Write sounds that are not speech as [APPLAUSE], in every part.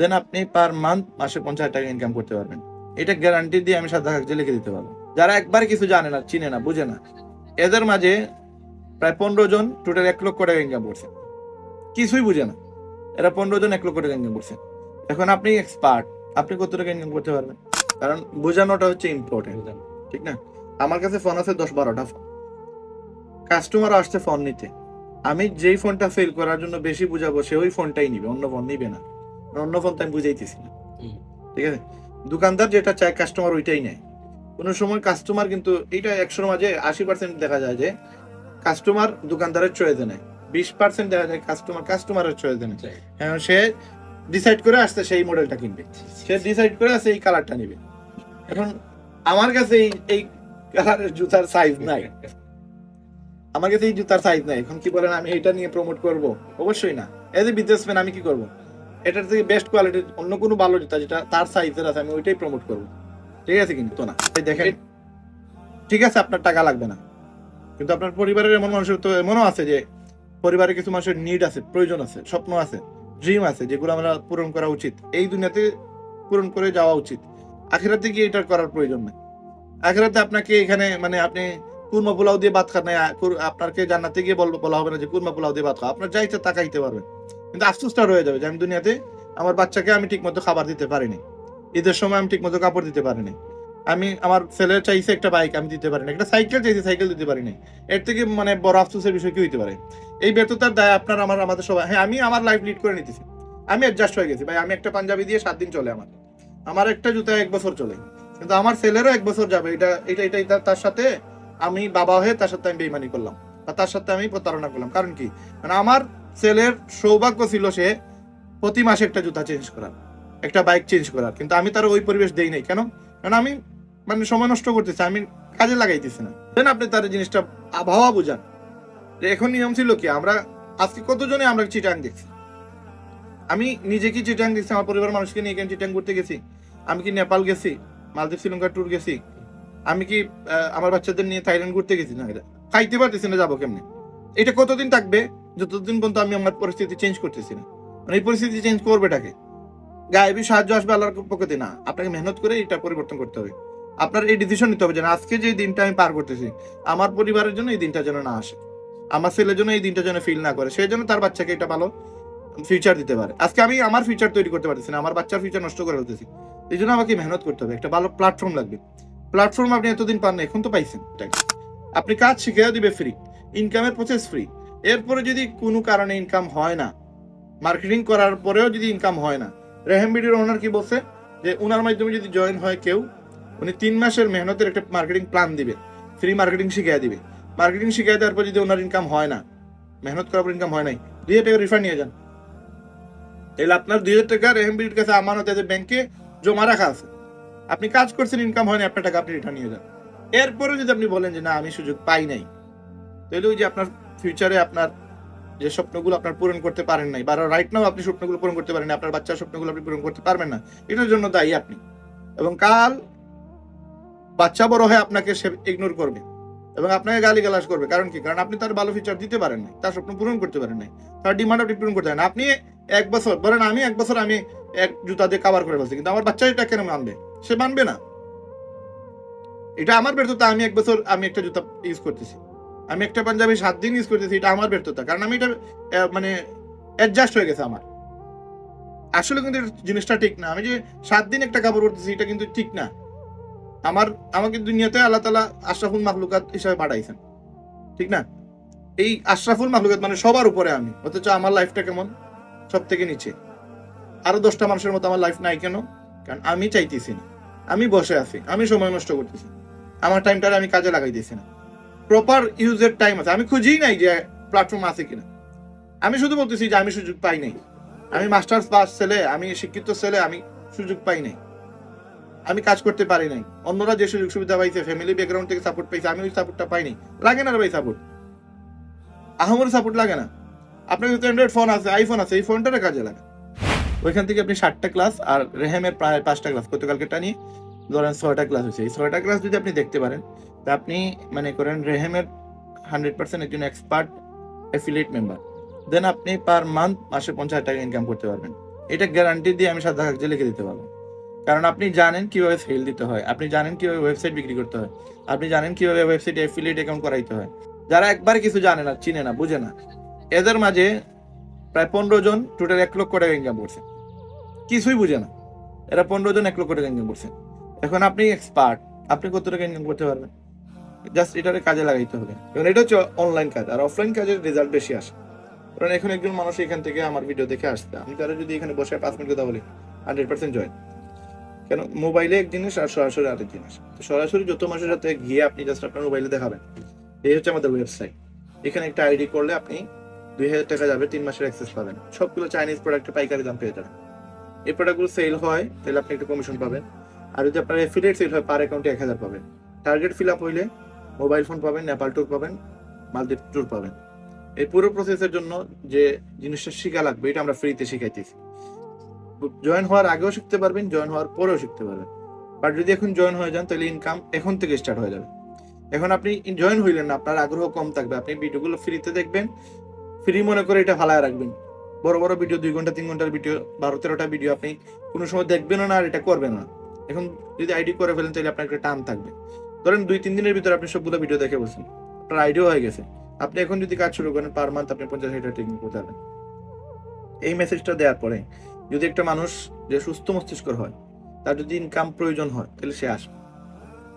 দেন আপনি per month মাসে পঞ্চাশ টাকা ইনকাম করতে পারবেন। এটা গ্যারান্টি দিয়ে আমি সাদা কাগজে লিখে দিতে পারব। যারা একবার কিছু জানে না, চিনে না, বুঝে না, এদের মাঝে প্রায় পনেরো জন টোটাল এক লক্ষ টাকা ইনকাম করছে। কিছুই বুঝে না। এরা পনেরো জন এক লক্ষ টাকা ইনকাম করছে। এখন আপনি এক্সপার্ট আপনি কত টাকা ইনকাম করতে পারবেন? কারণ বোঝানোটা হচ্ছে ইম্পর্টেন্ট ঠিক না? আমার কাছে ফোন আছে দশ বারোটা ফোন কাস্টমার আসছে ফোন নিতে। আমি যেই ফোনটা সেল করার জন্য বেশি বুঝাবো, সে ওই ফোনটাই নিবে, অন্য ফোন নিবে না। অন্য তো আমি বুঝাইতেছি না। ঠিক আছে? দোকানদার যেটা চায় কাস্টমার ওইটাই নেয়। কোনো সময় কাস্টমার কিন্তু এইটা একশোর মাঝে আশি পার্সেন্ট দেখা যায় যে কাস্টমার দোকানদারের চয়েসে নেয়। বিশ পার্সেন্ট দেখা যায় কাস্টমার কাস্টমারের চয়েসে নেয়। কারণ সে ডিসাইড করে আসছে সেই মডেলটা কিনবে। সে ডিসাইড করে আসছে এই কালারটা নিবে। এখন আমার কাছে এই এই কালারের জুতার সাইজ নাই। আমার কাছে এই জুতার সাইজ নাই। এখন কি বলেন আমি এটা নিয়ে প্রমোট করব? অবশ্যই না। এজ এ বিজনেসম্যান আমি কি করব? এটার থেকে বেস্ট কোয়ালিটির অন্য কোনো ভালো জুতা যেটা তার সাইজের আছে আমি ওইটাই প্রমোট করব। ঠিক আছে কিন্তু? না এই দেখেন। ঠিক আছে আপনার টাকা লাগবে না। কিন্তু আপনার পরিবারের এমন মানুষের তো এমনও আছে যে পরিবারের কিছু মানুষের নিড আছে প্রয়োজন আছে স্বপ্ন আছে ড্রিম আছে যেগুলো আমরা পূরণ করা উচিত। এই দুনিয়াতে পূরণ করে যাওয়া উচিত। আখেরাতে গিয়ে এটা করার প্রয়োজন নেই। আখেরাতে আপনাকে এখানে মানে আপনি কুরমা পোলাও দিয়ে ভাত খান আপনাকে জান্নাতে গিয়ে বলব বলা হবে না যে কুরমা পোলাও দিয়ে ভাত খাওয়া আপনার যা ইচ্ছা তা খাইতে পারবেন। কিন্তু আফসোসটা রয়ে যাবে যে আমি দুনিয়াতে আমার বাচ্চাকে আমি ঠিক মতো খাবার দিতে পারিনি। ঈদের সময় আমি ঠিক মতো কাপড় দিতে পারিনি। আমি, আমার ছেলে চাইছে একটা বাইক আমি দিতে পারিনি। একটা সাইকেল চাইছে সাইকেল দিতে পারিনি। এর থেকে মানে বড় আফসোসের বিষয় কি হইতে পারে? এই ব্যর্থতার দায় আপনার, আমার, আমাদের সবাই। হ্যাঁ আমি আমার লাইফ লিড করে নিতেছি। আমি অ্যাডজাস্ট হয়ে গেছি। ভাই, আমি একটা পাঞ্জাবি দিয়ে সাত দিন চলে আমার। আমার একটা জুতা এক বছর চলে। কিন্তু আমার ছেলেরও এক বছর যাবে। এটা এটা এটা এটা তার সাথে আমি বাবা হয়ে তার সাথে আমি বেইমানি করলাম। বা তার সাথে আমি প্রতারণা করলাম। কারণ কি? মানে আমার ছেলের সৌভাগ্য ছিল সে প্রতি মাসে একটা জুতা চেঞ্জ করার, একটা বাইক চেঞ্জ করার। কিন্তু আমি তার ওই পরিবেশ দেই নাই। কেন? কারণ আমি মানে সময় নষ্ট করতেছি, আমি কাজে লাগাইতেছি না। দেন আপনি তার জিনিসটা আবহাওয়া বুঝান। যে এখন নিয়ম ছিল কি, আমরা আজকে কতজনে আমরা চিটাং দেখছি? আমি নিজে কি চিটাং দেখছি? আমার পরিবার মানুষকে নিয়ে চিটাং ঘুরতে গেছি? আমি কি নেপাল গেছি? মালদ্বীপ, শ্রীলঙ্কা ট্যুর গেছি? আমি কি আমার বাচ্চাদের নিয়ে থাইল্যান্ড ঘুরতে গেছি? না খাইতে পারতেছি না, যাব কেমনে? এটা কতদিন থাকবে? যতদিন পর্যন্ত আমি আমার পরিস্থিতি চেঞ্জ করতেছি না। মানে এই পরিস্থিতি চেঞ্জ করবে এটাকে। গায়েবী সাহায্য আসবে আল্লাহর পক্ষতে না, আপনাকে মেহনত করে এটা পরিবর্তন করতে হবে। আপনার এই ডিসিশন নিতে হবে যেন আজকে যে দিনটা আমি পার করতেছি, আমার পরিবারের জন্য এই দিনটা যেন না আসে। আমার ছেলের জন্য এই দিনটা যেন ফিল না করে সেই জন্য তার বাচ্চাকে এটা ভালো ফিউচার দিতে পারে। আজকে আমি আমার ফিউচার তৈরি করতে পারতেছি না, আমার বাচ্চার ফিউচার নষ্ট করে ফেলতেছি। এই জন্য আমাকে মেহনত করতে হবে। একটা ভালো প্ল্যাটফর্ম লাগবে। প্ল্যাটফর্ম আপনি এতদিন পান না, এখন তো পাইছেন। আপনি কাজ শিখে দিবে ফ্রি ইনকামের প্রসেস ফ্রি এরপরে যদি কোনো কারণে ইনকাম হয় না মার্কেটিং করার পরেও যদি ইনকাম হয় না, রেহেম বিডির ওনার কি বলছে? যে ওনার মাধ্যমে যদি জয়েন হয় কেউ, উনি তিন মাসের মেহনতের একটা মার্কেটিং প্ল্যান দিবে ফ্রি মার্কেটিং শিখিয়ে দিবে। মার্কেটিং শিখিয়ে দেওয়ার পর যদি ওনার ইনকাম হয় না, মেহনত করার পর ইনকাম হয় নাই, দুই হাজার টাকা রিফান্ড নিয়ে যান। তাহলে আপনার দুই হাজার টাকা রেহেম বিডির কাছে আমানত আছে, ব্যাংকে জমা রাখা আছে। আপনি কাজ করছেন ইনকাম হয়নি, আপনার টাকা আপনি রিটার্ন নিয়ে যান। এরপরে যদি আপনি বলেন যে না, আমি সুযোগ পাই নাই, তাহলে ওই যে আপনার ফিউচারে আপনার যে স্বপ্নগুলো আপনার পূরণ করতে পারেন নাই, বা রাইট নাও আপনি স্বপ্নগুলো পূরণ করতে পারেন আপনার বাচ্চার স্বপ্নগুলো আপনি পূরণ করতে পারবেন না, এটার জন্য দায়ী আপনি। এবং কাল বাচ্চা বড় হয়ে আপনাকে সে ইগনোর করবে এবং আপনাকে গালি গালাজ করবে। কারণ কি? কারণ আপনি তার ভালো ফিচার দিতে পারেন নাই, তার স্বপ্ন পূরণ করতে পারেন নাই, তার ডিমান্ড আপনি পূরণ করতে পারেন। আপনি এক বছর, বলেন আমি এক বছর আমি এক জুতা দিয়ে কাভার করে ফেলছি, কিন্তু আমার বাচ্চা এটা কেন মানবে? সে মানবে না। এটা আমার ব্যর্থতা, আমি এক বছর আমি একটা জুতা ইউজ করতেছি। আমি একটা পাঞ্জাবি সাত দিন ইউজ করতেছি, এটা আমার ব্যর্থতা। কারণ আমি এটা মানে অ্যাডজাস্ট হয়ে গেছে আমার। আসলে কিন্তু জিনিসটা ঠিক না। আমি যে সাত দিন একটা কাপড় পরতেছি, এটা কিন্তু ঠিক না। আমার, আমাকে দুনিয়াতে আল্লাহ তালা আশরাফুল মাহলুকাত হিসাবে পাঠাইছেন। ঠিক না? এই আশরাফুল মাহলুকাত মানে সবার উপরে আমি। অথচ আমার লাইফটা কেমন? সব থেকে নিচে। আরও দশটা মানুষের মতো আমার লাইফ নাই কেন? কারণ আমি চাইতেছি না। আমি বসে আছি। আমি সময় নষ্ট করতেছি। আমার টাইমটা আমি কাজে লাগাইতেছি না। প্রপার ইউজের টাইম আছে। আমি খুঁজেই নাই যে প্ল্যাটফর্ম আছে কিনা। আমি শুধু বলতেছি যে আমি সুযোগ পাই নাই। আমি মাস্টার্স পাস ছেলে, আমি শিক্ষিত ছেলে, আমি সুযোগ পাই নাই। আমি কাজ করতে পারি নাই। অন্যরা যে সুযোগ সুবিধা পাইছে ফ্যামিলি ব্যাকগ্রাউন্ড থেকে সাপোর্ট পাইছে, আমি ওই সাপোর্টটা পাইনি লাগে না ভাই সাপোর্ট আহমর সাপোর্ট লাগে না। আপনার যদি অ্যান্ড্রয়েড ফোন আছে আইফোন আছে, এই ফোনটারে কাজে লাগে। ওইখান থেকে আপনি ষাটটা ক্লাস আর রেহেমের প্রায় পাঁচটা ক্লাস গতকালকেটা নিয়ে ধরেন ছয়টা ক্লাস হয়েছে। এই ছয়টা ক্লাস যদি আপনি দেখতে পারেন, তা আপনি মানে করেন রেহেমের হান্ড্রেড পার্সেন্ট একজন এক্সপার্ট অ্যাফিলিয়েট মেম্বার দেন আপনি পার মান্থ মাসে পঞ্চাশ টাকা ইনকাম করতে পারবেন। এটা গ্যারান্টি দিয়ে আমি সাদা কাগজে লিখে দিতে পারব। কারণ আপনি জানেন কীভাবে সেল দিতে হয়, আপনি জানেন কীভাবে ওয়েবসাইট বিক্রি করতে হয়, আপনি জানেন কীভাবে ওয়েবসাইটে অ্যাফিলিয়েট অ্যাকাউন্ট করাইতে হয়। যারা একবার কিছু জানে না, চিনে না, বুঝে না, এদের মাঝে প্রায় পনেরো জন টোটাল এক লক্ষ টাকা ইনকাম করছে। কিছুই বুঝে না। এরা পনেরো জন এক লক্ষ টাকা ইনকাম করছে। এখন আপনি এক্সপার্ট আপনি কত টাকা ইনকাম করতে পারবেন? জাস্ট এটারে কাজে লাগাইতে হবে। এবং এটা হচ্ছে অনলাইন কাজ, আর অফলাইন কাজের রেজাল্ট বেশি আসে। কারণ এখন একজন মানুষ এখান থেকে আমার ভিডিও দেখে আসছে। আমি তারা যদি এখানে বসে পাঁচ মিনিট কথা বলি হান্ড্রেড পার্সেন্ট জয়েন কেন? মোবাইলে এক জিনিস আর সরাসরি আরেক জিনিস। সরাসরি যত মানুষের সাথে গিয়ে আপনি জাস্ট আপনার মোবাইলে দেখাবেন, এই হচ্ছে আমাদের ওয়েবসাইট এখানে একটা আইডি করলে আপনি দুই হাজার টাকা যাবে, তিন মাসের অ্যাক্সেস পাবেন। সবগুলো চাইনিজ প্রোডাক্টে পাইকারি দাম পেয়ে যাবেন। এই প্রোডাক্টগুলো সেল হয়, তাহলে আপনি একটা কমিশন পাবেন। আর যদি আপনার এফিলিয়েট সেল হয় পার অ্যাকাউন্টে এক হাজার পাবেন। টার্গেট ফিল আপ হইলে মোবাইল ফোন পাবেন নেপাল ট্যুর পাবেন মালদ্বীপ ট্যুর পাবেন। এই পুরো প্রসেসের জন্য যে জিনিসটা শেখা লাগবে, এটা আমরা ফ্রিতে শিখাইতেছি। জয়েন হওয়ার আগেও শিখতে পারবেন জয়েন হওয়ার পরেও শিখতে পারবেন। বাট যদি এখন জয়েন হয়ে যান, তাহলে ইনকাম এখন থেকে স্টার্ট হয়ে যাবে। এখন আপনি জয়েন হইলেন না, আপনার আগ্রহ কম থাকবে। আপনি ভিডিওগুলো ফ্রিতে দেখবেন ফ্রি মনে করে এটা ফালায় রাখবেন। বড় বড় ভিডিও দুই ঘণ্টা, তিন ঘণ্টার ভিডিও বারো তেরোটা ভিডিও আপনি কোনো সময় দেখবেন না আর এটা করবেন না। এখন যদি আইডি করে ফেলেন তাহলে আপনার একটা টান থাকবে। ধরেন দুই তিন দিনের ভিতরে আপনি সবগুলো ভিডিও দেখে বসেন। আপনার আইডিও হয়ে গেছে। আপনি এখন যদি কাজ শুরু করেন পার মান্থ আপনি পঞ্চাশ হাজার টেকনিক করতে পারবেন। এই মেসেজটা দেওয়ার পরে যদি একটা মানুষ যে সুস্থ মস্তিষ্কর হয় তার যদি ইনকাম প্রয়োজন হয় তাহলে সে আসবে।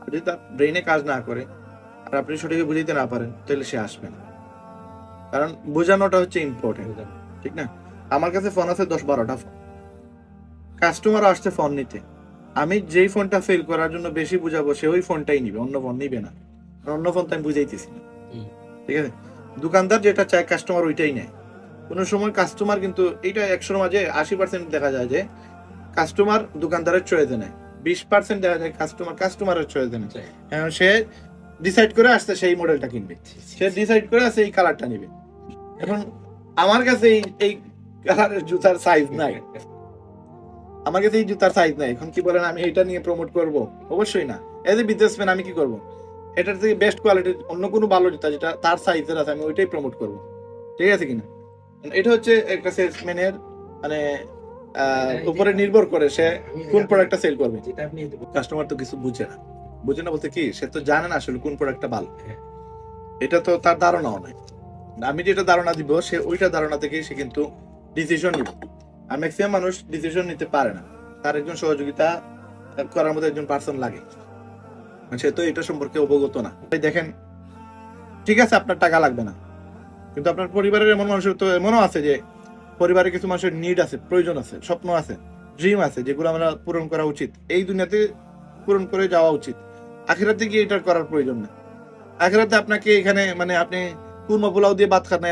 যদি তার ব্রেনে কাজ না করে আর আপনি সঠিকভাবে বুঝাইতে না পারেন তাহলে সে আসবে না। কারণ বোঝানোটা হচ্ছে ইম্পর্টেন্ট ঠিক না? আমার কাছে ফোন আছে দশ বারোটা ফোন কাস্টমার আসছে ফোন নিতে। আমি যেই ফোনটা সেল করার জন্য বেশি বুঝাবো সে ওই ফোনটাই নিবে অন্য ফোন নিবে না। কারণ অন্য ফোন তো আমি বুঝাইতেছি না। ঠিক আছে? দোকানদার যেটা চায় কাস্টমার ওইটাই নেয়। কোনো সময় কাস্টমার কিন্তু এইটা একশোর মাঝে আশি পার্সেন্ট দেখা যায় যে কাস্টমার দোকানদারের চয়েসে নেয়। বিশ পার্সেন্ট দেখা যায় কাস্টমার কাস্টমারের চয়েসে নেয়। এখন সে ডিসাইড করে আসছে সেই মডেলটা কিনবে। সে ডিসাইড করে আসছে এই কালারটা নিবে। এখন আমার কাছে এই এই কালারের জুতার সাইজ নাই। [LAUGHS] আমার কাছে এই জুতার সাইজ নাই। এখন কি বলেন, আমি এটা নিয়ে প্রমোট করব? অবশ্যই না। এজ এ বিজনেসম্যান আমি কি করব? এটার থেকে বেস্ট কোয়ালিটির অন্য কোনো ভালো জুতা যেটা তার সাইজের আছে, আমি ওইটাই প্রমোট করব। ঠিক আছে কিনা? এটা হচ্ছে একটা সেলসম্যানের মানে উপরে নির্ভর করে সে কোন প্রোডাক্টটা সেল করবে। কাস্টমার তো কিছু বুঝে না। বুঝে না বলতে কি, সে তো জানে না আসলে কোন প্রোডাক্টটা ভালো। এটা তো তার ধারণাও নাই। আমি যেটা ধারণা দিব, সে ওইটা ধারণা থেকেই সে কিন্তু ডিসিশন নিবে। আর ম্যাক্সিমাম মানুষ ডিসিশন নিতে পারে না। তার একজন সহযোগিতা করার মতো একজন পার্সন লাগে। মানে সে তো এটা সম্পর্কে অবগত না। দেখেন, ঠিক আছে, আপনার টাকা লাগবে না। কিন্তু আপনার পরিবারের এমন মানুষের তো এমনও আছে যে, পরিবারে কিছু মানুষের নিড আছে, প্রয়োজন আছে, স্বপ্ন আছে ড্রিম আছে, যেগুলো আমরা পূরণ করা উচিত। এই দুনিয়াতে পূরণ করে যাওয়া উচিত। আখেরাতে গিয়ে এটার করার প্রয়োজন নেই। আখেরাতে আপনাকে এখানে মানে আপনি কুরমা পোলাও দিয়ে ভাত খান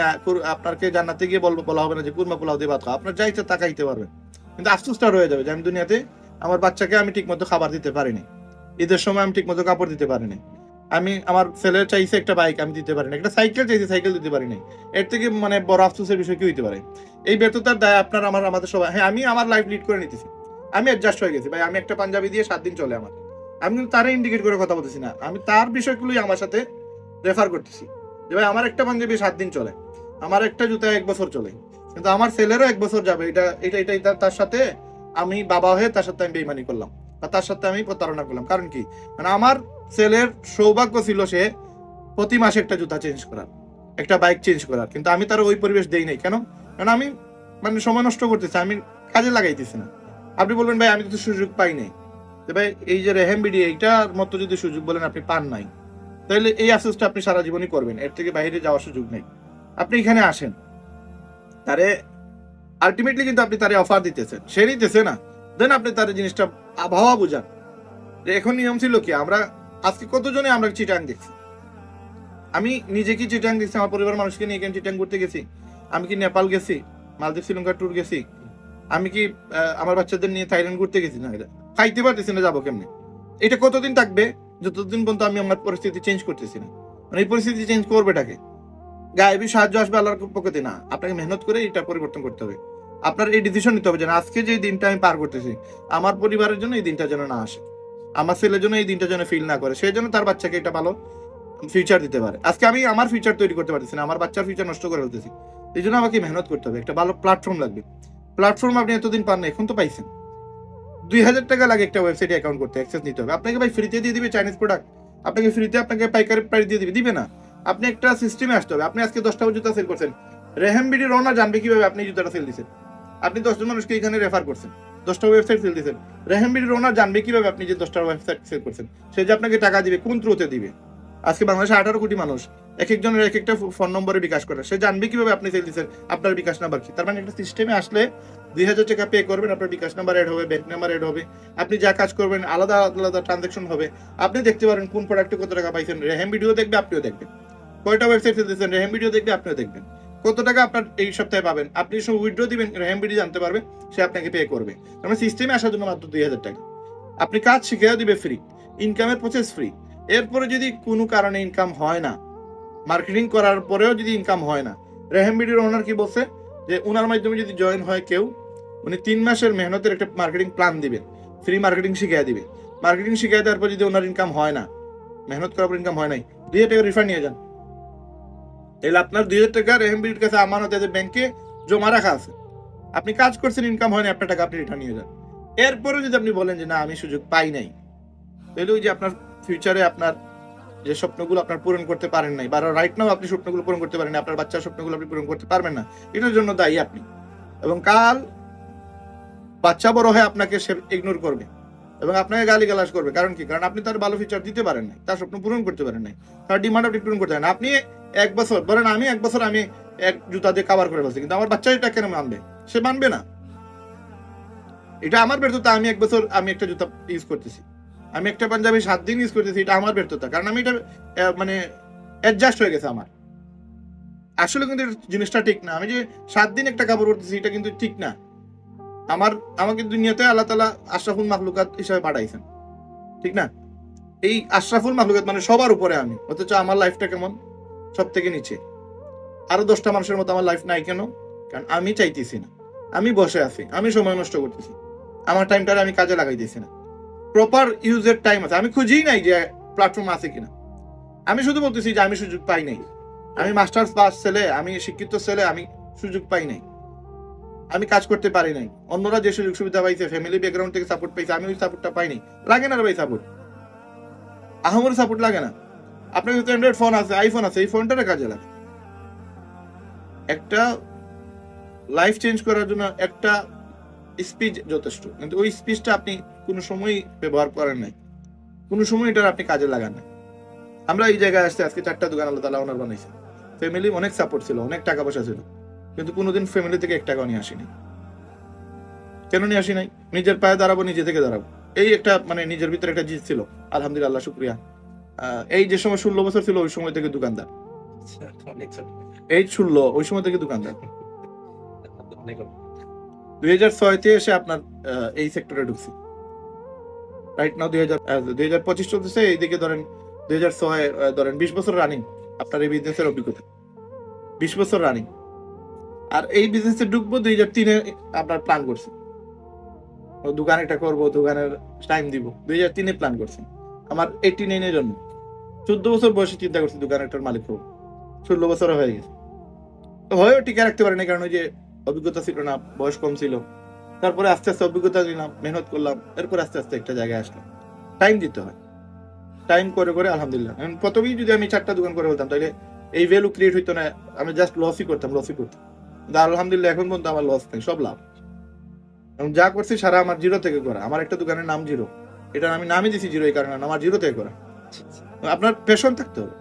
আপনাকে জান্নাতে গিয়ে বলব বলা হবে না যে কুরমা পোলাও দিয়ে ভাত খাও। আপনার যা ইচ্ছা তা খাইতে কিন্তু আফসোসটা রয়ে যাবে যে আমি দুনিয়াতে আমার বাচ্চাকে আমি ঠিক মতো খাবার দিতে পারিনি। ঈদের সময় আমি ঠিক মতো কাপড় দিতে পারিনি। আমি আমার ছেলের চাইছে একটা বাইক আমি দিতে পারিনি। একটা সাইকেল চাইছে, সাইকেল দিতে পারিনি। এর থেকে মানে বড় আফসোসের বিষয় কি হইতে পারে? এই ব্যর্থতার দায় আপনার, আমার, আমাদের সবাই হ্যাঁ আমি আমার লাইফ লিড করে নিতেছি। আমি অ্যাডজাস্ট হয়ে গেছি। ভাই, আমি একটা পাঞ্জাবি দিয়ে সাত দিন চলে আমার। আমি কিন্তু তারা ইন্ডিকেট করে কথা বলতেছি না। আমি তার বিষয়গুলোই আমার সাথে রেফার করতেছি। যে ভাই আমার একটা পাঞ্জাবি সাত দিন চলে। আমার একটা জুতা এক বছর চলে। কিন্তু আমার ছেলেরও এক বছর যাবে। এটা এটা এটা তার সাথে আমি বাবা হয়ে তার সাথে আমি বেইমানি করলাম। বা তার সাথে আমি প্রতারণা করলাম। কারণ কি? মানে আমার ছেলের সৌভাগ্য ছিল সে প্রতি মাসে একটা জুতা চেঞ্জ করার, একটা বাইক চেঞ্জ করার। কিন্তু আমি তার ওই পরিবেশ দেই নাই। কেন? কারণ আমি মানে সময় নষ্ট করতেছি। আমি কাজে লাগাইতেছি না। আপনি বলবেন, ভাই, আমি তো সুযোগ পাই নাই। ভাই, এই যে রেহেম বিডি, এইটার মতো যদি সুযোগ বলেন, আপনি পান নাই। তাহলে এই আফসোসটা আপনি সারা জীবনই করবেন, এর থেকে বাইরে যাওয়ার সুযোগ নেই। আপনি এখানে আসেন। তারে আলটিমেটলি কিন্তু আপনি তারে অফার দিতেছেন। সে নিতেছে না। দেন আপনি তার জিনিসটা আবহাওয়া বুঝান। যে এখন নিয়ম ছিল কি, আমরা আজকে কতজনে আমরা চিটাং দেখছি? আমি নিজে কি চিটাং দেখছি? আমার পরিবার মানুষকে নিয়ে এখানে চিটাং ঘুরতে গেছি? আমি কি নেপাল গেছি? মালদ্বীপ শ্রীলঙ্কা ট্যুর গেছি? আমি কি আমার বাচ্চাদের নিয়ে থাইল্যান্ড ঘুরতে গেছি? না খাইতে পারতেছি না, যাব কেমনে? এটা কতদিন থাকবে? যতদিন পর্যন্ত আমি আমার পরিস্থিতি চেঞ্জ করতেছি না। মানে এই পরিস্থিতি চেঞ্জ করবেটাকে গায়েবী সাহায্য আসবে আল্লাহর পক্ষতে না। আপনাকে মেহনত করে এটা পরিবর্তন করতে হবে। আপনার এই ডিসিশন নিতে হবে যে না, আজকে যে দিনটা আমি পার করতেছি আমার পরিবারের জন্য এই দিনটা যেন না আসে। আমার ছেলের জন্য এই দিনটা যেন ফিল না করে। সেই জন্য তার বাচ্চাকে এটা ভালো ফিউচার দিতে পারে। আজকে আমি আমার ফিউচার তৈরি করতে পারতেছি না। আমার বাচ্চার ফিউচার নষ্ট করে ফেলতেছি। এই জন্য আমাকে মেহনত করতে হবে। একটা ভালো প্ল্যাটফর্ম লাগবে। প্ল্যাটফর্ম আপনি এতদিন পান না এখন তো পাইছেন। দুই হাজার টাকা লাগে একটা ওয়েবসাইটে অ্যাকাউন্ট করতে অ্যাক্সেস নিতে হবে। আপনাকে ভাই ফ্রিতে দিয়ে দিবে চাইনিজ প্রোডাক্ট আপনাকে ফ্রিতে আপনাকে পাইকারি প্রাইস দিয়ে দিবে। দিবে না। আপনি একটা সিস্টেমে আসতে হবে। আপনি আজকে দশটা জুতা সেল করছেন। রেহেম বিডি রওনা জানবে কীভাবে আপনি জুতাটা সেল দিচ্ছেন। আপনি দশজন মানুষকে এখানে রেফার করছেন। দশটা ওয়েবসাইট সেল দিচ্ছেন। রেহেম বিডি রওনা জানবে কীভাবে আপনি যে দশটা ওয়েবসাইট সেল করছেন। সে যে আপনাকে টাকা দিবে, কোন থ্রুতে দিবে। আজকে বাংলাদেশে আঠারো কোটি মানুষ, এক একজনের এক একটা ফোন নম্বরে বিকাশ করে। সে জানবে কীভাবে আপনি দিচ্ছেন, আপনার বিকাশ নাম্বার কি? তার মানে একটা সিস্টেমে আসলে দুই হাজার টাকা পে করবেন, আপনার বিকাশ নাম্বার এড হবে ব্যাংক নাম্বার এড হবে। আপনি যা কাজ করবেন, আলাদা আলাদা ট্রানজাকশন হবে। আপনি দেখতে পারেন কোন প্রোডাক্টে কত টাকা পাইছেন। রেহেম ভিডিও দেখবে, আপনিও দেখবেন। কয়টা ওয়েবসাইট দিচ্ছেন রেহেম ভিডিও দেখবে, আপনিও দেখবেন। কত টাকা আপনার এই সপ্তাহে পাবেন? আপনি সব উইথড্র দিবেন রেহেম ভিডিও জানতে পারবে, সে আপনাকে পে করবে। তার মানে সিস্টেমে আসার জন্য মাত্র দুই হাজার টাকা। আপনি কাজ শিখেও দিবে ফ্রি ইনকামের প্রসেস ফ্রি এরপরে যদি কোনো কারণে ইনকাম হয় না মার্কেটিং করার পরেও যদি ইনকাম হয় না, রেহেম বিডির ওনার কি বলছে? যে ওনার মাধ্যমে যদি জয়েন হয় কেউ, উনি তিন মাসের মেহনতের একটা মার্কেটিং প্ল্যান দিবেন ফ্রি মার্কেটিং শিখিয়ে দিবে মার্কেটিং শিখিয়ে দেওয়ার পর যদি ওনার ইনকাম হয় না, মেহনত করার পর ইনকাম হয় নাই, দুই হাজার টাকা রিফান্ড নিয়ে যান। তাহলে আপনার দুই হাজার টাকা রেহেম বিডির কাছে আমানত আছে ব্যাংকে জমা রাখা আছে। আপনি কাজ করছেন ইনকাম হয় না আপনার টাকা আপনি রিটার্ন নিয়ে যান। এরপরে যদি আপনি বলেন যে না, আমি সুযোগ পাই নাই, তাহলে ওই যে আপনার ফিউচারে আপনার যে স্বপ্নগুলো আপনার পূরণ করতে পারেন নাই বা রাইট নাও আপনি স্বপ্নগুলো পূরণ করতে পারেন না, আপনার বাচ্চার স্বপ্নগুলো আপনি পূরণ করতে পারবেন না এটার জন্য দায়ী আপনি। এবং কাল বাচ্চা বড় হয়ে আপনাকে সে ইগনোর করবে এবং আপনাকে গালি গালাজ করবে। কারণ কি? কারণ আপনি তার ভালো ফিচার দিতে পারেন নাই তার স্বপ্ন পূরণ করতে পারেন নাই তার ডিমান্ড আপনি পূরণ করতে পারেন না। আপনি এক বছর ধরেন আমি এক বছর আমি এক জুতা দিয়ে কাভার করে ফেলছি কিন্তু আমার বাচ্চা এটা কেন মানবে? সে মানবে না। এটা আমার ব্যর্থতা আমি এক বছর আমি একটা জুতা ইউজ করতেছি। আমি একটা পাঞ্জাবি সাত দিন ইউজ করতেছি, এটা আমার ব্যর্থতা। কারণ আমি এটা মানে অ্যাডজাস্ট হয়ে গেছে আমার। আসলে কিন্তু জিনিসটা ঠিক না। আমি যে সাত দিন একটা কাপড় পরতেছি, এটা কিন্তু ঠিক না। আমার, আমাকে দুনিয়াতে আল্লাহ তালা আশরাফুল মাহলুকাত হিসাবে পাঠাইছেন। ঠিক না? এই আশরাফুল মাহলুকাত মানে সবার উপরে আমি। অথচ আমার লাইফটা কেমন? সব থেকে নিচে। আরও দশটা মানুষের মতো আমার লাইফ নাই কেন? কারণ আমি চাইতেছি না। আমি বসে আছি। আমি সময় নষ্ট করতেছি। আমার টাইমটা আমি কাজে লাগাইতেছি না। প্রপার ইউজের টাইম আছে। আমি খুঁজি নাই যে প্ল্যাটফর্ম আছে কিনা। আমি শুধু বলতেছি যে আমি সুযোগ পাই নাই। আমি মাস্টার্স পাস ছেলে, আমি শিক্ষিত ছেলে, আমি সুযোগ পাই নাই। আমি কাজ করতে পারি নাই। অন্যরা যে সুযোগ সুবিধা পাইছে ফ্যামিলি ব্যাকগ্রাউন্ড থেকে সাপোর্ট পাইছে, আমি ওই সাপোর্টটা পাইনি লাগে না ভাই সাপোর্ট আহমর সাপোর্ট লাগে না। আপনার কাছে অ্যান্ড্রয়েড ফোন আছে আইফোন আছে, এই ফোনটারে কাজে লাগে। একটা লাইফ চেঞ্জ করার জন্য একটা স্পিচ যথেষ্ট। কিন্তু ওই স্পিচটা আপনি কোনো সময় ব্যবহার করেন নাই। কোনো সময় এটার আপনি কাজে লাগান নাই। আমরা এই জায়গায় আসতে আজকে চারটা দোকান আল্লাহ তালা ওনার বানাইছে। ফ্যামিলি অনেক সাপোর্ট ছিল অনেক টাকা পয়সা ছিল। কিন্তু কোনোদিন ফ্যামিলি থেকে এক টাকাও নিয়ে আসিনি। কেন নিয়ে আসি নাই নিজের পায়ে দাঁড়াবো নিজে থেকে দাঁড়াবো। এই একটা মানে নিজের ভিতরে একটা জিত ছিল। আলহামদুলিল্লাহ শুক্রিয়া। এই যে সময় ষোলো বছর ছিল ওই সময় থেকে দোকানদার। এই ষোলো ওই সময় থেকে দোকানদার। দুই হাজার ছয়তে এসে আপনার এই সেক্টরে ঢুকছি। রাইট নাও দুই হাজার দুই হাজার পঁচিশ চলতেছে, এইদিকে ধরেন দুই হাজার ছয় ধরেন বিশ বছর রানিং আপনার এই বিজনেসের অভিজ্ঞতা। বিশ বছর রানিং আর এই বিজনেসে ঢুকবো দুই হাজার তিনে আপনার প্ল্যান করছি। ও দোকান একটা করব, দোকানের টাইম দিব। দুই হাজার তিনে প্ল্যান করছি। আমার এইটি নাইনের জন্য। চোদ্দ বছর বয়সে চিন্তা করছি দোকান একটার মালিক হব। ষোলো বছর হয়ে গেছে। হয়েও টিকে রাখতে পারি না কারণ ওই যে অভিজ্ঞতা ছিল না, বয়স কম ছিল। তারপরে আস্তে আস্তে অভিজ্ঞতা নিলাম, মেহনত করলাম, এরপর আস্তে আস্তে একটা জায়গায় আসলাম। টাইম দিতে হয়। টাইম করে করে আলহামদুলিল্লাহ। প্রথমেই যদি আমি চারটা দোকান করে বলতাম, তাহলে এই ভ্যালু ক্রিয়েট হইতো না, আমি জাস্ট লসই করতাম লসই করতাম। আলহামদুলিল্লাহ এখন পর্যন্ত আমার লস নেই, সব লাভ। যা করছি সারা আমার জিরো থেকে করা। আমার একটা দোকানের নাম জিরো এটা আমি নামই দিছি জিরো এই কারণে আমার জিরো থেকে করা। আপনার পেশন থাকতে হবে।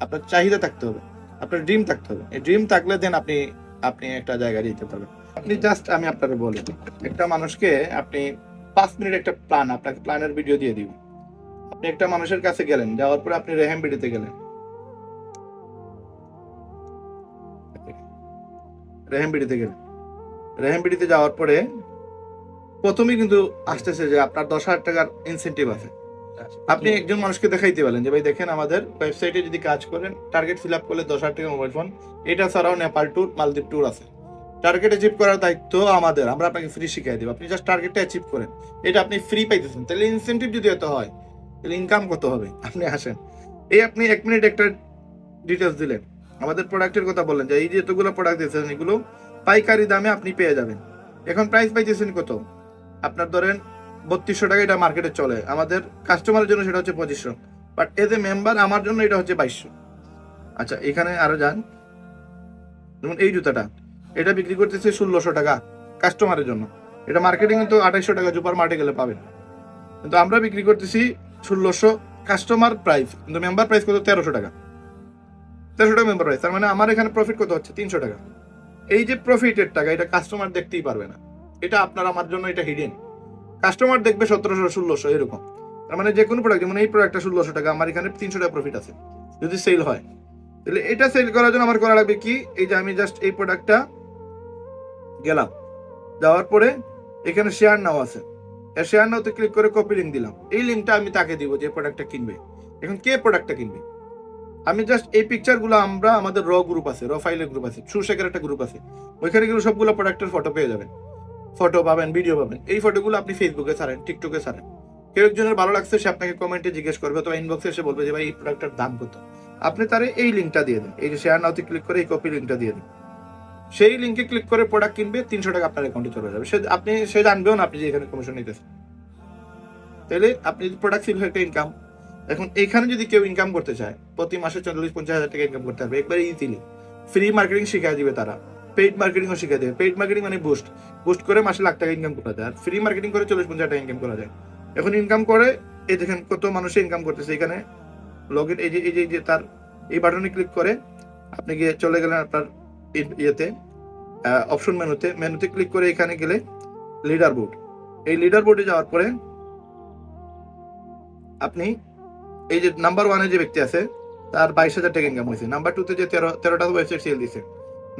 আপনার চাহিদা থাকতে হবে। আপনার ড্রিম থাকতে হবে। এই ড্রিম থাকলে দেন আপনি আপনি একটা জায়গায় যেতে পারবেন। আপনি জাস্ট আমি আপনাকে বলি, একটা মানুষকে আপনি পাঁচ মিনিট একটা প্ল্যান আপনাকে প্ল্যানের ভিডিও দিয়ে দিব। আপনি একটা মানুষের কাছে গেলেন, যাওয়ার পরে আপনি রেহেম বিডিতে গেলেন। রেহেম বিডিতে গেলেন। রেহেম বিডিতে যাওয়ার পরে প্রথমেই কিন্তু আসতেছে যে আপনার দশ হাজার টাকার ইনসেন্টিভ আছে। আপনি একজন মানুষকে দেখাইতে পারেন যে, ভাই, দেখেন আমাদের ওয়েবসাইটে যদি কাজ করেন টার্গেট ফিল আপ করলে দশ হাজার টাকা মোবাইল ফোন এটা ছাড়াও নেপাল ট্যুর মালদ্বীপ ট্যুর আছে। টার্গেট অ্যাচিভ করার দায়িত্ব আমাদের। আমরা আপনাকে ফ্রি শিখাই দেবো। আপনি জাস্ট টার্গেটটা অ্যাচিভ করেন। এটা আপনি ফ্রি পাইতেছেন। তাহলে ইনসেন্টিভ যদি এত হয়, তাহলে ইনকাম কত হবে? আপনি আসেন। এই আপনি এক মিনিট একটা ডিটেলস দিলেন। আমাদের প্রোডাক্টের কথা বললেন যে এই যে এতগুলো প্রোডাক্ট দিয়েছেন, এগুলো পাইকারি দামে আপনি পেয়ে যাবেন। এখন প্রাইস পাইতেছেন কত? আপনার ধরেন বত্রিশশো টাকা এটা মার্কেটে চলে। আমাদের কাস্টমারের জন্য সেটা হচ্ছে পঁচিশশো। বাট এজ এ মেম্বার আমার জন্য এটা হচ্ছে বাইশশো। আচ্ছা এখানে আরও যান। যেমন এই জুতাটা। এটা বিক্রি করতেছে ষোলোশো টাকা কাস্টমারের জন্য। এটা মার্কেটিং তো আঠাইশশো টাকা জুপার মার্টে গেলে পাবেন। কিন্তু আমরা বিক্রি করতেছি ষোলোশো কাস্টমার প্রাইস কিন্তু মেম্বার প্রাইস কত? তেরোশো টাকা। তেরোশো টাকা মেম্বার প্রাইস তার মানে আমার এখানে প্রফিট কত হচ্ছে? তিনশো টাকা। এই যে প্রফিটের টাকা, এটা কাস্টমার দেখতেই পারবে না। এটা আপনার আমার জন্য এটা হিডেন কাস্টমার দেখবে সতেরোশো, ষোলোশো, এরকম। তার মানে যে কোনো প্রোডাক্ট যেমন এই প্রোডাক্টটা ষোলোশো টাকা, আমার এখানে তিনশো টাকা প্রফিট আছে। যদি সেল হয়, তাহলে এটা সেল করার জন্য আমার করা লাগবে কি? এই যে আমি জাস্ট এই প্রোডাক্টটা গেলাম। যাওয়ার পরে এখানে শেয়ার নাও আছে। শেয়ার নাওতে ক্লিক করে কপি লিঙ্ক দিলাম। এই লিঙ্কটা আমি তাকে দিব যে প্রোডাক্টটা কিনবে। এখন কে প্রোডাক্টটা কিনবে? আমি জাস্ট এই পিকচারগুলো আমরা আমাদের র গ্রুপ আছে র ফাইলের গ্রুপ আছে সুশেখের একটা গ্রুপ আছে। ওইখানে গেলে সবগুলো প্রোডাক্টের ফটো পেয়ে যাবেন। ফটো পাবেন ভিডিও পাবেন। এই ফটোগুলো আপনি ফেসবুকে ছাড়েন টিকটকে ছাড়েন। কেউ একজনের ভালো লাগছে, সে আপনাকে কমেন্টে জিজ্ঞেস করবে অথবা ইনবক্সে এসে বলবে যে, ভাই, এই প্রোডাক্টটার দাম কত? আপনি তারে এই লিঙ্কটা দিয়ে দেন। এই যে শেয়ার নাওতে ক্লিক করে এই কপি লিঙ্কটা দিয়ে দিন। সেই লিঙ্কে ক্লিক করে প্রোডাক্ট কিনবে, তিনশো টাকা আপনার অ্যাকাউন্টে চলে যাবে। সে, আপনি, সে জানবেও না আপনি যে এখানে কমিশন নিতেছেন। তাহলে আপনি প্রোডাক্ট সিল একটা ইনকাম এখন এখানে যদি কেউ ইনকাম করতে চায়, প্রতি মাসে চল্লিশ, পঞ্চাশ হাজার টাকা ইনকাম করতে হবে একবার ইজিলি ফ্রি মার্কেটিং শিখিয়ে দিবে তারা। পেইড মার্কেটিংও শিখিয়ে দেবে। পেইড মার্কেটিং মানে বুস্ট বুস্ট করে মাসে লাখ টাকা ইনকাম করা যায়। আর ফ্রি মার্কেটিং করে চল্লিশ, পঞ্চাশ টাকা ইনকাম করা যায়। এখন ইনকাম করে, এই দেখেন কত মানুষে ইনকাম করতেছে এখানে। লগ ইন এই যে এই যে তার, এই বাটনে ক্লিক করে, আপনি গিয়ে চলে গেলেন আপনার ইয়েতে অপশন মেনুতে মেনুতে ক্লিক করে এখানে গেলে লিডার বোর্ড এই লিডার বোর্ডে যাওয়ার পরে আপনি এই যে নাম্বার ওয়ানে যে ব্যক্তি আছে, তার বাইশ হাজার টাকা ইনকাম হয়েছে। নাম্বার টুতে যে তেরো তেরোটা ওয়েবসাইট সেল দিছে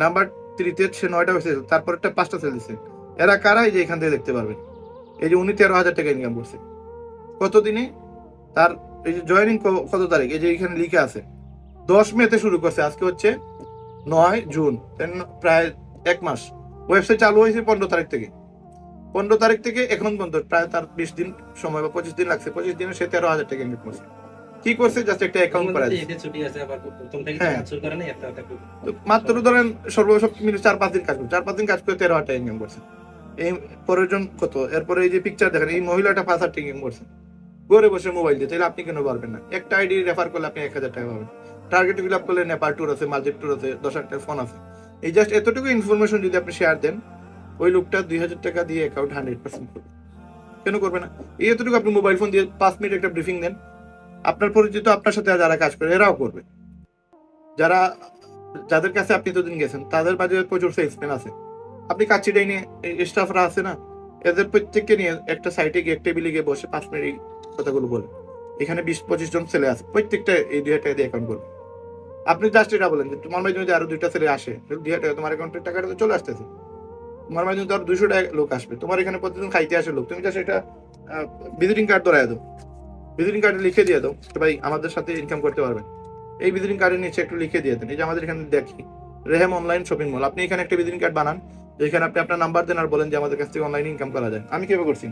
নাম্বার থ্রিতে সে নয়টা ওয়েবসাইট তারপর একটা পাঁচটা সেল দিছে এরা কারা? এই যে এখান থেকে দেখতে পারবেন। এই যে উনি তেরো হাজার টাকা ইনকাম করছে। কতদিনে? তার এই যে জয়েনিং কত তারিখ? এই যে এখানে লিখে আছে। দশ মেতে শুরু করছে। আজকে হচ্ছে নয় জুন প্রায় এক মাস। ওয়েবসাইট চালু হয়েছে পনেরো তারিখ থেকে। পনেরো তারিখ থেকে এখন পর্যন্ত প্রায় তার বিশ দিন সময় বা পঁচিশ দিন লাগছে। পঁচিশ দিনে সে তেরো হাজার টাকা ইনকাম করছে। কি করছে? জাস্ট একটা অ্যাকাউন্ট করা। মাত্র ধরেন সর্বসব মিলে চার পাঁচ দিন কাজ করছে। চার পাঁচ দিন কাজ করে তেরো হাজার টাকা ইনকাম করছে। এই পরের জন কত? এরপরে এই যে পিকচার দেখেন এই মহিলাটা পাঁচ হাজার টাকা ইনকাম করছে। ঘরে বসে মোবাইল দিয়ে তাহলে আপনি কেন পারবেন না? একটা আইডি রেফার করলে আপনি এক হাজার টাকা পাবেন। টার্গেট ফিল আপ করলে নেপাল ট্যুর আছে, মালদ্বীপ ট্যুর আছে, দশ টাকা ফোন আছে। এই জাস্ট এতটুকু ইনফরমেশন যদি আপনি শেয়ার দেন, ওই লোকটা দুই হাজার টাকা দিয়ে অ্যাকাউন্ট হান্ড্রেড পার্সেন্ট করবে। কেন করবে না? এই এতটুকু আপনি মোবাইল ফোন দিয়ে পাঁচ মিনিট একটা ব্রিফিং দেন আপনার পরিচিত আপনার সাথে যারা কাজ করে, এরাও করবে। যারা, যাদের কাছে আপনি এতদিন গেছেন, তাদের মাঝে প্রচুর সেলসম্যান আছে। আপনি কাচ্চি নিয়ে স্টাফরা আছে না? এদের প্রত্যেককে নিয়ে একটা সাইটে গিয়ে টেবিলে গিয়ে বসে পাঁচ মিনিট কথাগুলো বলে। এখানে বিশ পঁচিশ জন ছেলে আছে, প্রত্যেকটা এই দুই টাকা দিয়ে অ্যাকাউন্ট করবে। আপনি জাস্ট এটা বলেন যে তোমার মাঝে যদি আরও দুইটা ছেলে আসে দুই হাজার টাকা, তোমার অ্যাকাউন্টের টাকাটা তো চলে আসতেছে। তোমার মাঝে যদি আরও দুশো টাকা লোক আসবে। তোমার এখানে প্রতিদিন খাইতে আসে লোক। তুমি জাস্ট এটা ভিজিটিং কার্ড ধরাই দাও। ভিজিটিং কার্ডে লিখে দিয়ে দাও ভাই আমাদের সাথে ইনকাম করতে পারবেন। এই ভিজিটিং কার্ডের নিচে একটু লিখে দিয়ে দেন। এই যে আমাদের এখানে দেখি, রেহেম অনলাইন শপিং মল আপনি এখানে একটা ভিজিটিং কার্ড বানান যেখানে আপনি আপনার নাম্বার দেন আর বলেন যে আমাদের কাছ থেকে অনলাইন ইনকাম করা যায়। আমি কীভাবে করছি?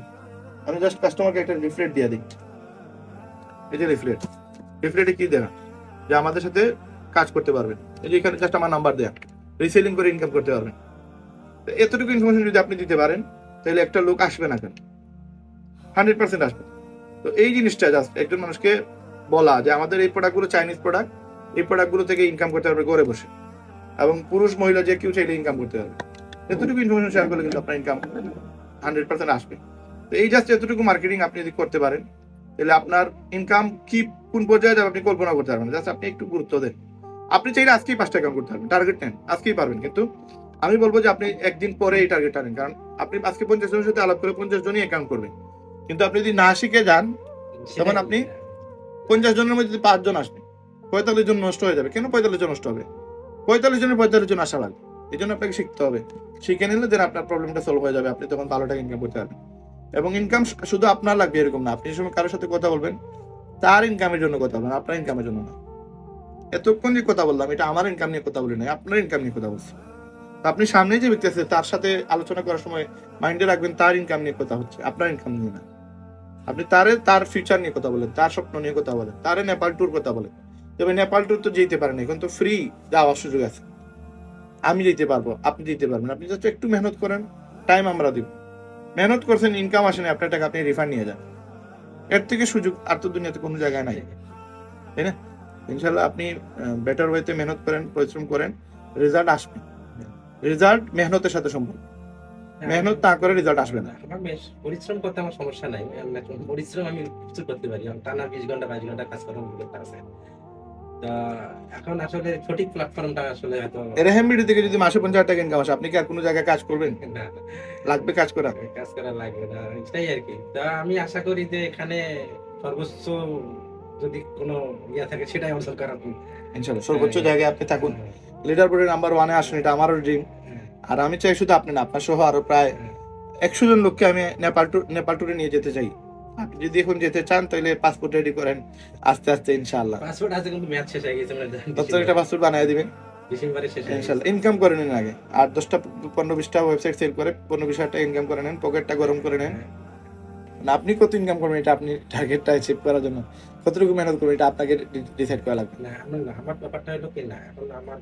আমি জাস্ট কাস্টমারকে একটা লিফলেট দিয়ে দিই। এই যে লিফলেট লিফলেটে কি দেয়া যে আমাদের সাথে কাজ করতে পারবেন। এই যে এখানে জাস্ট আমার নাম্বার দেয়া। রিসেলিং করে ইনকাম করতে পারবেন। এতটুকু ইনফরমেশন যদি আপনি দিতে পারেন, তাহলে একটা লোক আসবে না কেন? হান্ড্রেড পার্সেন্ট আসবে। তো এই জিনিসটা জাস্ট একজন মানুষকে বলা যে আমাদের এই প্রোডাক্টগুলো চাইনিজ প্রোডাক্ট এই প্রোডাক্টগুলো থেকে ইনকাম করতে পারবে ঘরে বসে। এবং পুরুষ, মহিলা যে কেউ চাইলে ইনকাম করতে পারবে। এতটুকু ইনফরমেশন শেয়ার করলে কিন্তু আপনার ইনকাম হান্ড্রেড পার্সেন্ট আসবে। তো এই জাস্ট এতটুকু মার্কেটিং আপনি যদি করতে পারেন, তাহলে আপনার ইনকাম কি কোন পর্যায়ে যাবে আপনি কল্পনা করতে পারবেন জাস্ট আপনি একটু গুরুত্ব দেন। আপনি চাইলে আজকেই পাঁচটা অ্যাকাউন্ট করতে পারবেন টার্গেট নেন আজকেই পারবেন। কিন্তু আমি বলব যে আপনি একদিন পরে এই টার্গেট নেন কারণ আপনি আজকে পঞ্চাশ জনের সাথে আলাপ করে পঞ্চাশ জনই অ্যাকাউন্ট করবেন কিন্তু আপনি যদি না শিখে যান তখন আপনি পঞ্চাশ জনের মধ্যে যদি পাঁচজন আসবে পঁয়তাল্লিশ জন নষ্ট হয়ে যাবে কেন পঁয়তাল্লিশ জন নষ্ট হবে? পঁয়তাল্লিশ জনের পঁয়তাল্লিশ জন আসা লাগবে এই জন্য আপনাকে শিখতে হবে। শিখে নিলে দেন আপনার প্রবলেমটা সলভ হয়ে যাবে আপনি তখন ভালো টাকা ইনকাম করতে পারবেন। এবং ইনকাম শুধু আপনার লাগবে এরকম না। আপনি যে সময় কারোর সাথে কথা বলবেন তার ইনকামের জন্য কথা বলবেন আপনার ইনকামের জন্য না। এতক্ষণ যে কথা বললাম, এটা আমার ইনকাম নিয়ে কথা বলি নাই, আপনার ইনকাম নিয়ে কথা বলছি। আপনি সামনে যে ব্যক্তি আছে, তার সাথে আলোচনা করার সময় মাইন্ডে রাখবেন, তার ইনকাম নিয়ে কথা হচ্ছে, আপনার ইনকাম নিয়ে না। আপনি তারে, তার ফিউচার নিয়ে কথা বলেন, তার স্বপ্ন নিয়ে কথা বলেন, তারে নেপাল ট্যুর কথা বলেন। তবে নেপাল ট্যুর তো যেতে পারেন এখন তো ফ্রি যাওয়ার সুযোগ আছে। আমি যেতে পারব, আপনি যেতে পারবেন, আপনি জাস্ট একটু মেহনত করেন টাইম আমরা দিব। মেহনত করছেন ইনকাম আসেনি আপনার টাকা আপনি রিফান্ড নিয়ে যান। এর থেকে সুযোগ আর তো দুনিয়াতে কোনো জায়গায় নাই। তাই না? ইনশাল্লাহ আপনি বেটার ওয়েতে মেহনত করেন পরিশ্রম করেন রেজাল্ট আসবে। রেজাল্ট মেহনতের সাথে সম্পর্ক। মেহনত না করে রেজাল্ট আসবে না। পরিশ্রম করতে আমার সমস্যা নাই। পরিশ্রম আমি প্রচুর করতে পারি। টানা বিশ ঘণ্টা বাইশ ঘণ্টা কাজ করার অভিজ্ঞতা আছে। এখন আসলে সঠিক প্ল্যাটফর্মটা আসলে হয়তো এরহেম ভিডিও থেকে যদি মাসে পঞ্চাশ হাজার টাকা ইনকাম আসে আপনি কি আর কোনো জায়গায় কাজ করবেন? না। লাগবে কাজ করা? কাজ করা লাগবে না। এটাই আর কি। তা আমি আশা করি যে এখানে সর্বোচ্চ যদি কোনো ইয়া থাকে সেটাই আমার সরকার ইনশাল্লাহ সর্বোচ্চ জায়গায় আপনি থাকুন। লিডার বোর্ডের নাম্বার ওয়ানে আসুন এটা আমারও ড্রিম আর আমি চাই শুধু আপনি না আপনার সহ আরও প্রায় একশো জন লোককে আমি নেপাল ট্যুর নেপাল ট্যুরে নিয়ে যেতে চাই। আপনি যদি এখন যেতে চান তাহলে পাসপোর্ট রেডি করেন। আস্তে আস্তে ইনশাআল্লাহ। পাসপোর্ট আছে কিন্তু ম্যাচ শেষ হয়ে গেছে মানে একটা পাসপোর্ট বানিয়ে দিবেন? হয়ে ইনশাল্লাহ ইনকাম করে নিন আগে। আর দশটা পনেরো বিশটা ওয়েবসাইট সেল করে পনেরো বিশ হাজার টাকা ইনকাম করে নেন পকেটটা গরম করে নেন। না আপনি কত ইনকাম করবেন? এটা আপনি টার্গেটটা অ্যাচিভ করার জন্য। কতটুকু মেহনত করবেন এটা আপনাকে ডিসাইড করা লাগবে। না আমার না আমার ব্যাপারটা হলো কি না এখন আমার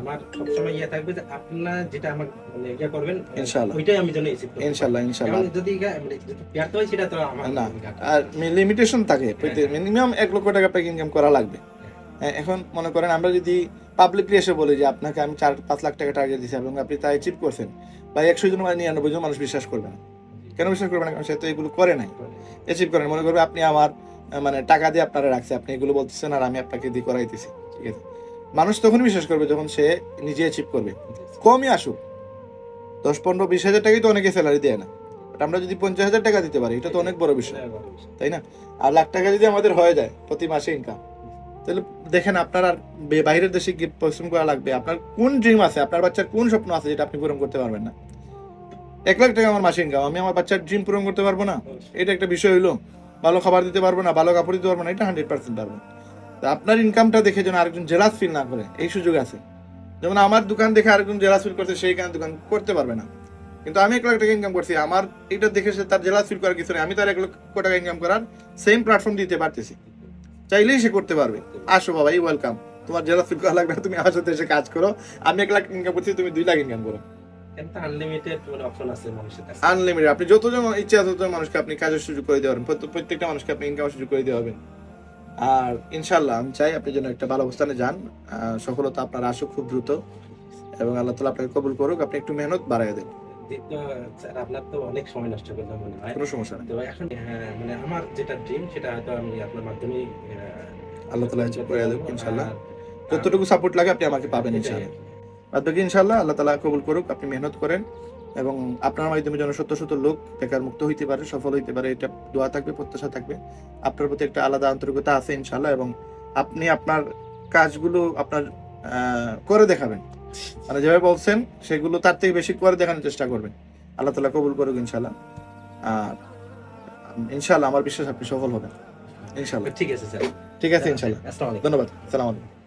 আমার সবসময় ইয়ে থাকবে যে আপনার যেটা আমার মানে ইয়ে করবেন ইনশাআল্লাহ। ওইটাই আমি যেন এসিভ করি ইনশাল্লাহ ইনশাল্লাহ যদি মানে যদি ব্যর্থ হয় সেটা তো আমার না। আর লিমিটেশন থাকে মিনিমাম এক লক্ষ টাকা আপনাকে ইনকাম করা লাগবে। হ্যাঁ, এখন মনে করেন আমরা যদি পাবলিকলি এসে বলি যে আপনাকে আমি চার পাঁচ লাখ টাকা টার্গেট দিচ্ছি এবং আপনি তা অ্যাচিভ করছেন বা একশো জন বা নিরানব্বই জন মানুষ বিশ্বাস করবে না। কেন বিশ্বাস করবে না? কারণ সে তো এগুলো করে নাই। অ্যাচিভ করেন, মনে করবে আপনি আমার মানে টাকা দিয়ে আপনারা রাখছে, আপনি এগুলো বলতেছেন আর আমি আপনাকে দিয়ে করাইতেছি। ঠিক আছে? মানুষ তখনই বিশ্বাস করবে যখন সে নিজে অ্যাচিভ করবে। কমই আসুক। দশ, পনেরো, বিশ হাজার টাকাই তো অনেকে স্যালারি দেয় না। বাট আমরা যদি পঞ্চাশ হাজার টাকা দিতে পারি, এটা তো অনেক বড় বিষয়। তাই না? আর লাখ টাকা যদি আমাদের হয়ে যায় প্রতি মাসে ইনকাম তাহলে দেখেন আপনার আর বাইরের দেশে গিয়ে পরিশ্রম করা লাগবে। আপনার কোন ড্রিম আছে? আপনার বাচ্চার কোন স্বপ্ন আছে যেটা আপনি পূরণ করতে পারবেন না? এক লাখ টাকা আমার মাসে ইনকাম আমি আমার বাচ্চার ড্রিম পূরণ করতে পারব না। এটা একটা বিষয় হইল, ভালো খাবার দিতে পারব না, ভালো কাপড় দিতে পারব না, এটা হান্ড্রেড পার্সেন্ট পারব। আপনার ইনকামটা দেখে যেন আরেকজন জেলাস ফিল না করে, এই সুযোগ আছে। যেমন আমার দোকান দেখে আরেকজন জেলাস ফিল করছে সেই কারণে দোকান করতে পারবে না। কিন্তু আমি এক লাখ টাকা ইনকাম করছি, আমার এটা দেখে সে তার জেলাস ফিল করার কিছু নেই, আমি তার এক লক্ষ টাকা ইনকাম করার সেম প্ল্যাটফর্ম দিতে পারতেছি। চাইলেই সে করতে পারবে। আসো বাবা ওয়েলকাম তোমার জেলাস ফিল করা লাগবে তুমি আমার সাথে এসে কাজ করো। আমি এক লাখ ইনকাম করছি, তুমি দুই লাখ ইনকাম করো। আনলিমিটেড মানে আপনি যতজন ইচ্ছা ততজন মানুষকে আপনি কাজের সুযোগ করে দেওয়া প্রত্যেকটা মানুষকে আপনি ইনকামের সুযোগ করে দেওয়া হবেন আর ইনশাল্লাহ আমি চাই আপনি যেন একটা ভালো অবস্থানে যান। সফলতা আপনার আসুক খুব দ্রুত। এবং আল্লাহ তালা আপনাকে কবুল করুক। আপনি একটু মেহনত বাড়াই দেন। আপনার তো অনেক সময় নষ্ট করলাম মনে হয়। কোনো সমস্যা নেই। এখন হ্যাঁ, মানে আমার যেটা ড্রিম সেটা হয়তো আমি আপনার মাধ্যমে আল্লাহ তালা করে দেব, ইনশাল্লাহ। যতটুকু সাপোর্ট লাগে আপনি আমাকে পাবেন ইনশাল্লাহ বাদ বাকি ইনশাল্লাহ আল্লাহ তালা কবুল করুক আপনি মেহনত করেন এবং আপনার মাধ্যমে যেন শত শত লোক বেকার মুক্ত হইতে পারে সফল হইতে পারে এটা দোয়া থাকবে প্রত্যাশা থাকবে। আপনার প্রতি একটা আলাদা আন্তরিকতা আছে ইনশাল্লাহ এবং আপনি আপনার কাজগুলো আপনার করে দেখাবেন। মানে যেভাবে বলছেন সেগুলো তার থেকে বেশি করে দেখানোর চেষ্টা করবেন। আল্লাহ তালা কবুল করুক ইনশাল্লাহ আর ইনশাল্লাহ আমার বিশ্বাস আপনি সফল হবেন। ইনশাল্লাহ ঠিক আছে স্যার। ঠিক আছে ইনশাল্লাহ ধন্যবাদ। সালাম আলাইকুম।